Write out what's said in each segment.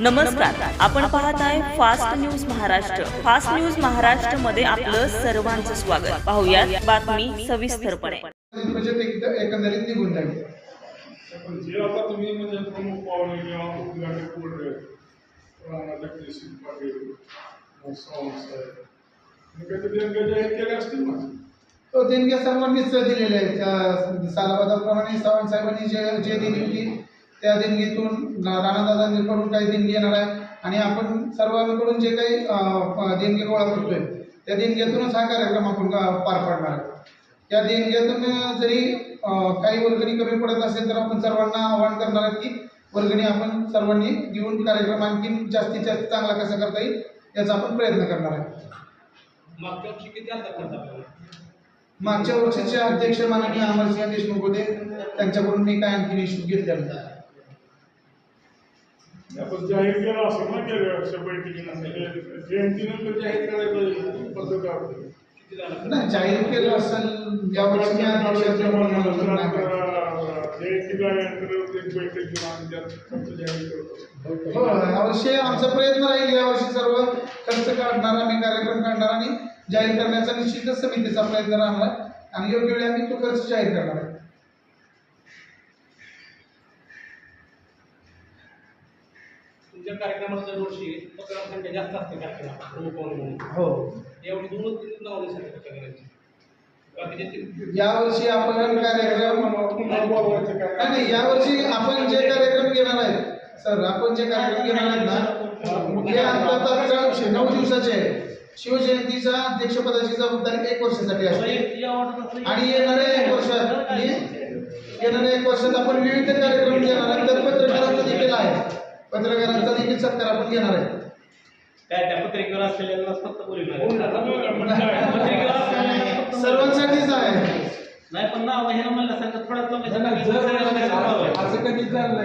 नमस्कार. आपण पाहत आहे fast news Maharashtra. Fast news महाराष्ट्रमध्ये आपलं सर्वांचं स्वागत. पाहुयात बातमी सविस्तरपणे. एक- एकंदरीत निघून जाईल. जे आता तुम्ही म्हणजे प्रमुख पाहुणे किंवा उद्घाटक बोलले राणा जगदीश पाटील सावंत साहेब. हे काहीतरी देणग्या जाहीर केल्या असतील ना? तो देणग्या सर्वांनीच दिलेल्या आहेत. त्या सालाबादाप्रमाणे सावंत साहेबांनी जे जे होती त्या देणगीतून राणादादांकडून काही देणगी येणार आहे. आणि आपण सर्वांकडून जे काही देणगी गोळा करतोय त्या देणग्यातूनच हा कार्यक्रम आपण पार पाडणार आहे. त्या देणग्यातून जरी काही वर्गणी कमी पडत असेल तर आपण सर्वांना आवाहन करणार आहे की वर्गणी आपण सर्वांनी घेऊन कार्यक्रम आणखी जास्तीत जास्त चांगला कसा करता येईल याचा आपण प्रयत्न करणार आहे. मागच्या वर्षीचे अध्यक्ष माननीय अमरसिंह देशमुख होते. त्यांच्याकडून मी काय आणखी इश्यू घेतलेला. आपण जाहीर केलं असेल ना वर्षी बैठकीनंतर जयंतीनंतर जाहीर करायचं झालं नाही जाहीर केलं असेल यावर्षी मी अध्यक्ष असल्यामुळे मला तर नाही माहिती. जयंतीला एक बैठक घेऊन आम्ही त्यात खर्च जाहीर करतो हो यावर्षी आमचा प्रयत्न राहील यावर्षी सर्व खर्च काढणार आम्ही कार्यक्रम काढणार आणि जाहीर करण्याचा निश्चितच समितीचा प्रयत्न राहणार. आणि योग्य वेळी आम्ही तो खर्च जाहीर करणार आहे तुमच्या कार्यक्रमाला दरवर्षी पत्रकार संख्या जास्त असते कार्यक्रमात प्रमुख पाहुणे म्हणून. हो. यावेळी दोनच तीन नाव दिसतात पत्रकारांची यावर्षी आपण कार्यक्रम नाही नाही यावर्षी आपण जे कार्यक्रम घेणार आहेत सर आपण जे कार्यक्रम घेणार आहेत ना हे आता तात्काळ विषय नऊ दिवसाचे आहे. शिवजयंतीच्या अध्यक्षपदाची जबाबदारी एक वर्षासाठी असते. आणि येणाऱ्या एक वर्षात येणाऱ्या एक वर्षात आपण विविध कार्यक्रम घेणार आहेत तर पत्रकारांचा देखील आहे. पत्रकारांचा देखील सत्कार आपण घेणार आहे? काय त्या पत्रिकेवर असलेल्यांनाच फक्त बोलणार सर्वांसाठीच आहे. नाही पण नाव हे म्हणलं सांगत थोडा असं कधी झालं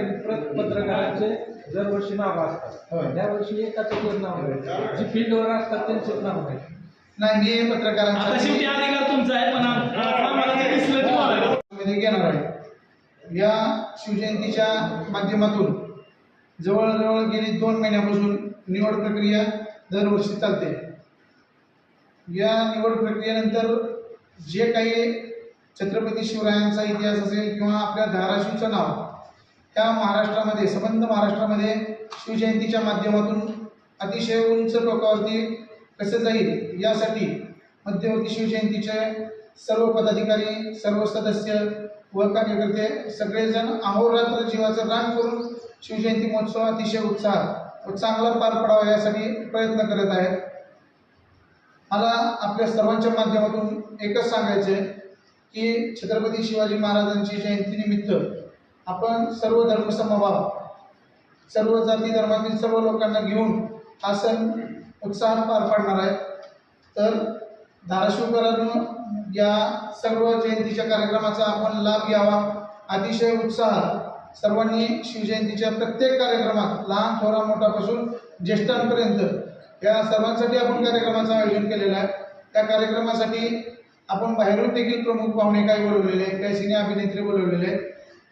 पत्रकारांचे दरवर्षी नाव. असतात या वर्षी एकाच नाव नाही जी फील्डवर असतात त्यांचेच नाव नाही नाही मी आता शेवटी अधिकार तुमचा आहे पण आम- आम्हाला दिसलं घेणार आहे. या शिवजयंतीच्या माध्यमातून जवळजवळ गेली दोन महिन्यापासून निवड प्रक्रिया दरवर्षी चालते. या निवड प्रक्रियेनंतर जे काही छत्रपती शिवरायांचा इतिहास असेल किंवा आपल्या धाराशिवचं नाव त्या महाराष्ट्रामध्ये संबंध महाराष्ट्रामध्ये शिवजयंतीच्या माध्यमातून अतिशय उंच टोकावरती कसं जाईल यासाठी मध्यवर्ती शिवजयंतीचे सर्व पदाधिकारी सर्व सदस्य व कार्यकर्ते सगळेजण अहोरात्र जीवाचं रान करून शिवजयंती महोत्सव अतिशय उत्साह व चांगला पार पडावा यासाठी प्रयत्न करत आहेत. मला आपल्या सर्वांच्या माध्यमातून एकच सांगायचं आहे की छत्रपती शिवाजी महाराजांची जयंतीनिमित्त आपण सर्व धर्मसमभाव सर्व जाती धर्मातील सर्व लोकांना घेऊन हा सण उत्साहात पार पाडणार आहे. तर धाराशिवकरांनी या सर्व जयंतीच्या कार्यक्रमाचा आपण लाभ घ्यावा. अतिशय उत्साहात सर्वांनी शिवजयंतीच्या प्रत्येक कार्यक्रमात लहान थोरा मोठापासून ज्येष्ठांपर्यंत या सर्वांसाठी आपण कार्यक्रमाचं आयोजन केलेलं आहे. त्या कार्यक्रमासाठी आपण बाहेरून देखील प्रमुख पाहुणे काही बोलवलेले आहेत काही सिने अभिनेत्री बोलवलेले आहेत.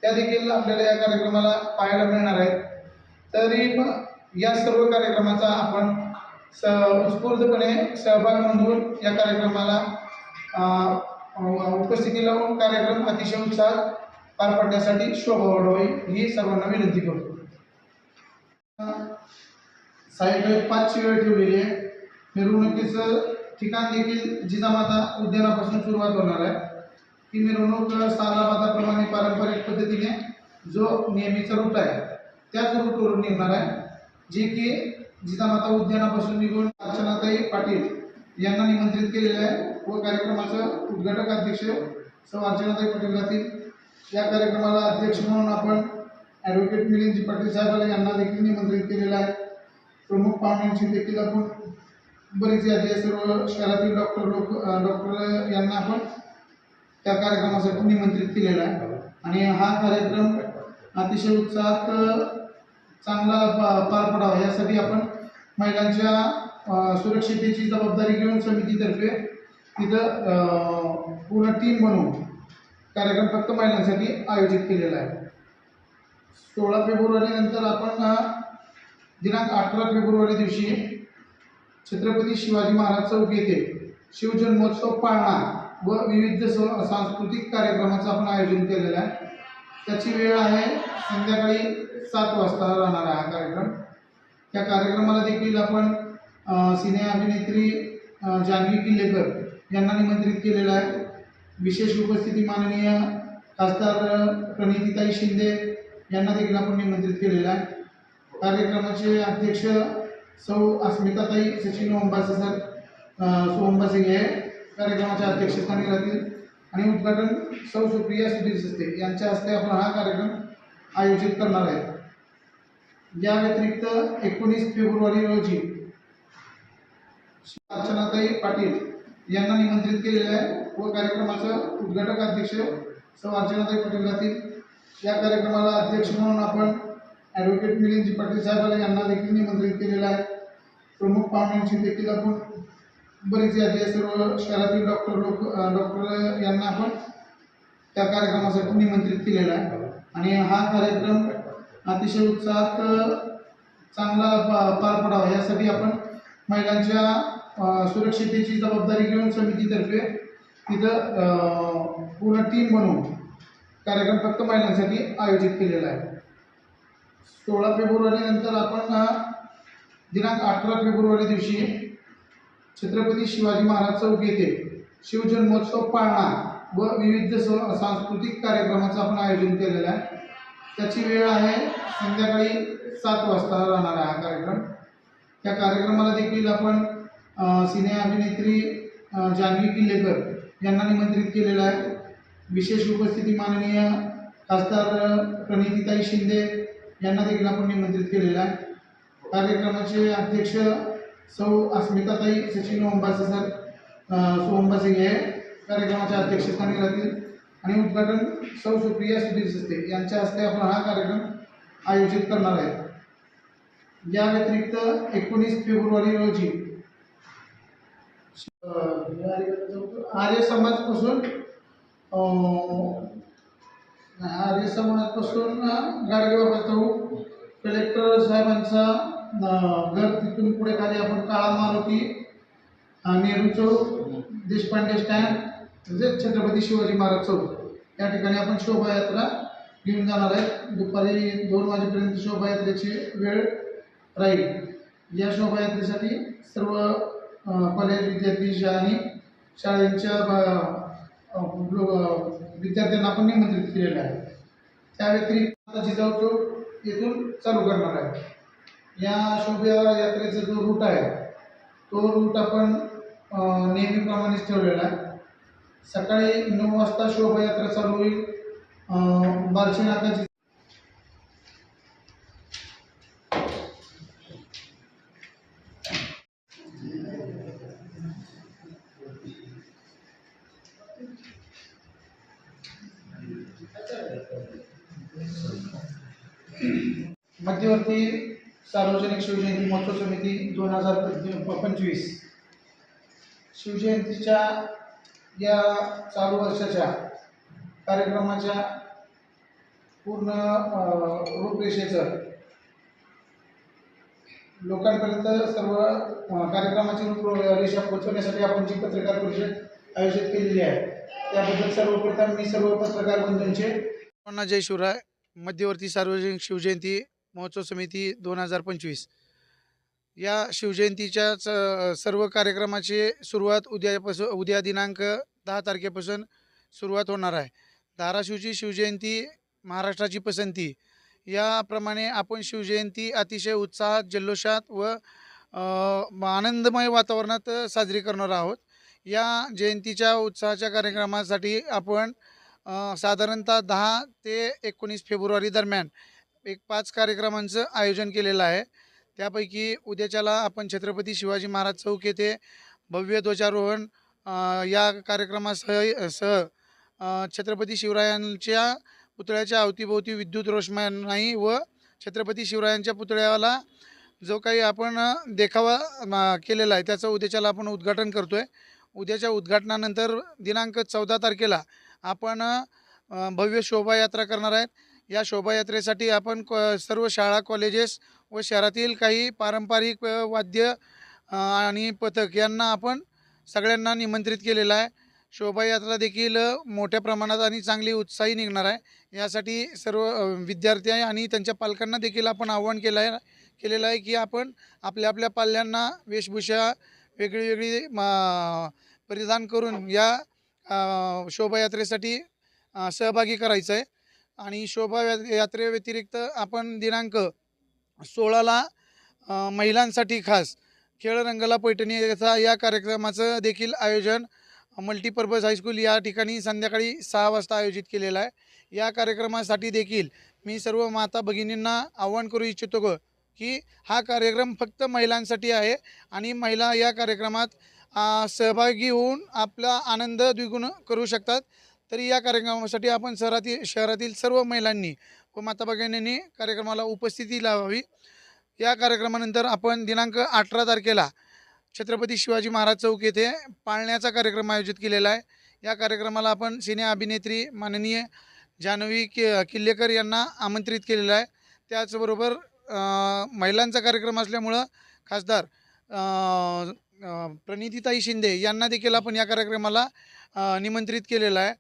त्या देखील आपल्याला या कार्यक्रमाला पाहायला मिळणार आहेत. तरी पण या सर्व कार्यक्रमाचा आपण स उत्स्फूर्तपणे सहभाग नोंदवून या कार्यक्रमाला उपस्थिती लावून कार्यक्रम अतिशय उत्साहात पार पाडण्यासाठी शोभा वाढवावी ही सर्वांना विनंती करतो. साईडला एक पाचची वेळ ठेवलेली आहे. मिरवणुकीचं ठिकाण देखील जिजामाता उद्यानापासून सुरुवात होणार आहे. ही मिरवणूक सालाबादाप्रमाणे पारंपरिक पद्धतीने जो नेहमीचा रूट आहे त्याच रूटवरून निघणार आहे जे की जिजामाता उद्यानापासून निघून अर्चनाताई पाटील यांना निमंत्रित केलेलं आहे. व कार्यक्रमाचं उद्घाटक अध्यक्ष सौ अर्चनाताई पाटील राहतील. या कार्यक्रमाला अध्यक्ष म्हणून आपण ॲडव्होकेट मिलिंदजी पाटील साहेबाला यांना देखील निमंत्रित केलेलं आहे. प्रमुख पाहुण्यांची देखील आपण बरीच यादी आहे. सर्व शहरातील डॉक्टर लोक डॉक्टर यांना आपण त्या कार्यक्रमासाठी निमंत्रित केलेला आहे. आणि हा कार्यक्रम अतिशय उत्साहात चांगला पा- पार पडावा यासाठी आपण महिलांच्या सुरक्षितेची जबाबदारी घेऊन समितीतर्फे तिथं पूर्ण टीम बनवू. कार्यक्रम फक्त महिलांसाठी आयोजित केलेला आहे. सोळा फेब्रुवारी नंतर आपण दिनांक अठरा फेब्रुवारी दिवशी छत्रपती शिवाजी महाराज चौक येथे शिवजन्मोत्सव पाळणा व विविध स- सांस्कृतिक कार्यक्रमाचं आपण आयोजन केलेलं आहे. त्याची वेळ आहे संध्याकाळी सात वाजता राहणार आहे हा कार्यक्रम. त्या कार्यक्रमाला देखील आपण सिने अभिनेत्री जान्हवी किल्लेकर यांना निमंत्रित केलेलं आहे. विशेष उपस्थिती माननीय खासदार प्रणितीताई शिंदे यांना देखील आपण निमंत्रित केलेलं आहे. कार्यक्रमाचे अध्यक्ष सौ अस्मिताताई सचिन ओंबासे सर सोंबासे हे कार्यक्रमाच्या अध्यक्षस्थानी राहतील. आणि उद्घाटन सौ सुप्रिया सुधीर सस्ते यांच्या हस्ते आपण हा कार्यक्रम आयोजित करणार आहे. या व्यतिरिक्त एकोणीस फेब्रुवारी रोजी अर्चनाताई पाटील यांना निमंत्रित केलेलं आहे. व कार्यक्रमाचं उद्घाटक अध्यक्ष सौ अर्चनाताई पटेल राहतील. या कार्यक्रमाला अध्यक्ष म्हणून आपण ॲडव्होकेट मिलिंदजी पाटील साहेबांना यांना देखील निमंत्रित केलेलं आहे. प्रमुख पाहुण्यांची देखील आपण बरीच यादी आहे. सर्व शहरातील डॉक्टर लोक डॉक्टर यांना आपण त्या कार्यक्रमासाठी निमंत्रित केलेला आहे. आणि हा कार्यक्रम अतिशय उत्साहात चांगला पा- पार पडावा. यासाठी आपण महिलांच्या सुरक्षितेची जबाबदारी घेऊन समितीतर्फे तिथं पूर्ण टीम बनवून कार्यक्रम फक्त महिलांसाठी आयोजित केलेला आहे. सोळा फेब्रुवारी नंतर आपण दिनांक अठरा फेब्रुवारी दिवशी छत्रपती शिवाजी महाराज चौक येथे शिवजन्मोत्सव पाळणा व विविध स- सांस्कृतिक कार्यक्रमाचं आपण आयोजन केलेलं आहे. त्याची वेळ आहे संध्याकाळी सात वाजता राहणार आहे हा कार्यक्रम. त्या कार्यक्रमाला देखील आपण सिने अभिनेत्री जान्हवी किल्लेकर यांना निमंत्रित केलेलं आहे. विशेष उपस्थिती माननीय खासदार प्रणितीताई शिंदे यांना देखील आपण निमंत्रित केलेलं आहे. कार्यक्रमाचे अध्यक्ष सौ अस्मिताताई सचिन ओंबासे सर सोंबासे हे कार्यक्रमाच्या अध्यक्षस्थानी राहतील. आणि उद्घाटन सौ सुप्रिया सुधीर सस्ते यांच्या हस्ते आपण हा कार्यक्रम आयोजित करणार आहे. या व्यतिरिक्त एकोणीस फेब्रुवारी रोजी आर्य समाजपासून अ, आर्य समाजपासून गाडगेबाबा चौक कलेक्टर साहेबांचा घर तिथून पुढे खाली आपण काळा मारुती नेहरू चौक देशपांडे स्टँड म्हणजे छत्रपती शिवाजी महाराज चौक. या ठिकाणी आपण शोभायात्रा घेऊन जाणार आहे. दुपारी दोन वाजेपर्यंत शोभायात्रेची वेळ राहील. या शोभायात्रेसाठी सर्व कॉलेज विद्यार्थी आणि शाळेच्या विद्यार्थ्यांना आपण निमंत्रित केलेलं आहे. त्या व्यतिरिक्त आता जिजाऊ येथून चालू करणार आहे. या शोभायात्रेचा जो रूट आहे तो रूट आपण नेहमीप्रमाणेच ठेवलेला आहे. सकाळी नऊ वाजता शोभायात्रा चालू होईल. अ, सार्वजनिक शिवजयंती महोत्सव समिती दोन हजार पंचवीस. शिवजयंतीच्या या चालू वर्षाच्या कार्यक्रमाच्या पूर्ण रूपरेषेचं लोकांपर्यंत सर्व कार्यक्रमाची रूपरेषा पोहोचवण्यासाठी आपण जी पत्रकार परिषद आयोजित केलेली आहे त्याबद्दल सर्वप्रथम मी सर्व पत्रकार बंधूंचे जय शिवराय मध्यवर्ती सार्वजनिक शिवजयंती महोत्सव समिती दोन हजार पंचवीस. या शिवजयंतीच्या सर्व कार्यक्रमाची सुरुवात उद्यापासून उद्या दिनांक दहा तारखेपासून सुरुवात होणार आहे. धाराशिवची शिवजयंती महाराष्ट्राची पसंती. याप्रमाणे आपण शिवजयंती अतिशय उत्साहात जल्लोषात व आनंदमय वातावरणात साजरी करणार आहोत. या जयंतीच्या उत्साहाच्या कार्यक्रमासाठी आपण साधारणतः दहा ते एकोणीस फेब्रुवारी दरम्यान एक पाच कार्यक्रमांचं आयोजन केलेलं आहे. त्यापैकी उद्याच्याला आपण छत्रपती शिवाजी महाराज चौक येथे भव्य ध्वजारोहण या कार्यक्रमासह सह छत्रपती शिवरायांच्या पुतळ्याच्या अवतीभोवती विद्युत रोषणाई व छत्रपती शिवरायांच्या पुतळ्याला जो काही आपण देखावा केलेला आहे त्याचं उद्याच्याला आपण उद्घाटन करतो आहे उद्याच्या उद्घाटनानंतर दिनांक चौदा तारखेला आपण भव्य शोभायात्रा करणार आहेत. या शोभायात्रेसाठी आपण क सर्व शाळा कॉलेजेस व शहरातील काही पारंपरिक वाद्य आणि पथक यांना आपण सगळ्यांना निमंत्रित केलेलं आहे. शोभायात्रा देखील मोठ्या प्रमाणात आणि चांगली उत्साही निघणार आहे. यासाठी सर्व विद्यार्थी आहे आणि त्यांच्या पालकांना देखील आपण आव्हान केलं आहे केलेलं आहे की आपण आपल्या आपल्या पाल्यांना वेशभूषा वेगळी वेगळी परिधान करून या शोभायात्रेसाठी सहभागी करायचं आहे. आणि शोभा यात्रेव्यतिरिक्त आपण दिनांक सोळाला महिलांसाठी खास खेळ रंगला पैठणी याचा या कार्यक्रमाचं देखील आयोजन मल्टीपर्पज हायस्कूल या ठिकाणी संध्याकाळी सहा वाजता आयोजित केलेलं आहे. या कार्यक्रमासाठी देखील मी सर्व माता भगिनींना आव्हान करू इच्छितो ग की हा कार्यक्रम फक्त महिलांसाठी आहे आणि महिला या कार्यक्रमात सहभागी होऊन आपला आनंद द्विगुण करू शकतात. तरी या कार्यक्रमासाठी आपण शहरातील शहरातील सर्व महिलांनी व माता भगिनींनी कार्यक्रमाला उपस्थिती लावावी. या कार्यक्रमानंतर आपण दिनांक अठरा तारखेला छत्रपती शिवाजी महाराज चौक येथे पाळण्याचा कार्यक्रम आयोजित केलेला आहे. या कार्यक्रमाला आपण सिने अभिनेत्री माननीय जान्हवी कि किल्लेकर यांना आमंत्रित केलेलं आहे. त्याचबरोबर महिलांचा कार्यक्रम असल्यामुळं खासदार प्रणितीताई शिंदे यांना देखील आपण या कार्यक्रमाला निमंत्रित केलेलं आहे.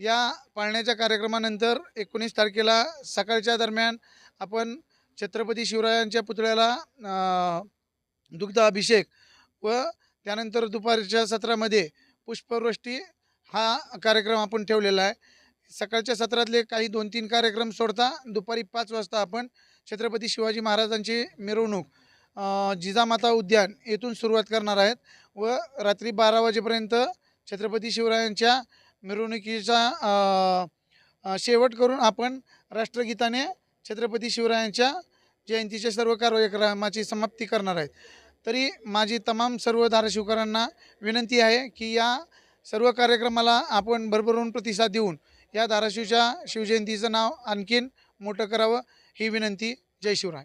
या पाळण्याच्या कार्यक्रमानंतर एकोणीस तारखेला सकाळच्या दरम्यान आपण छत्रपती शिवरायांच्या पुतळ्याला दुग्धाभिषेक दुग्ध अभिषेक व त्यानंतर दुपारच्या सत्रामध्ये पुष्पवृष्टी हा कार्यक्रम आपण ठेवलेला आहे. सकाळच्या सत्रातले काही दोन तीन कार्यक्रम सोडता दुपारी पाच वाजता आपण छत्रपती शिवाजी महाराजांची मिरवणूक जिजामाता उद्यान येथून सुरुवात करणार आहेत व रात्री बारा वाजेपर्यंत छत्रपती शिवरायांच्या मिरवणुकीचा शेवट करून आपण राष्ट्रगीताने छत्रपती शिवरायांच्या जयंतीच्या सर्व कार्यक्रमाची समाप्ती करणार आहेत. तरी माझी तमाम सर्व धाराशिवकरांना विनंती आहे की या सर्व कार्यक्रमाला आपण भरभरून प्रतिसाद देऊन या धाराशिवच्या शिवजयंतीचं नाव आणखीन मोठं करावं ही विनंती जय शिवराय.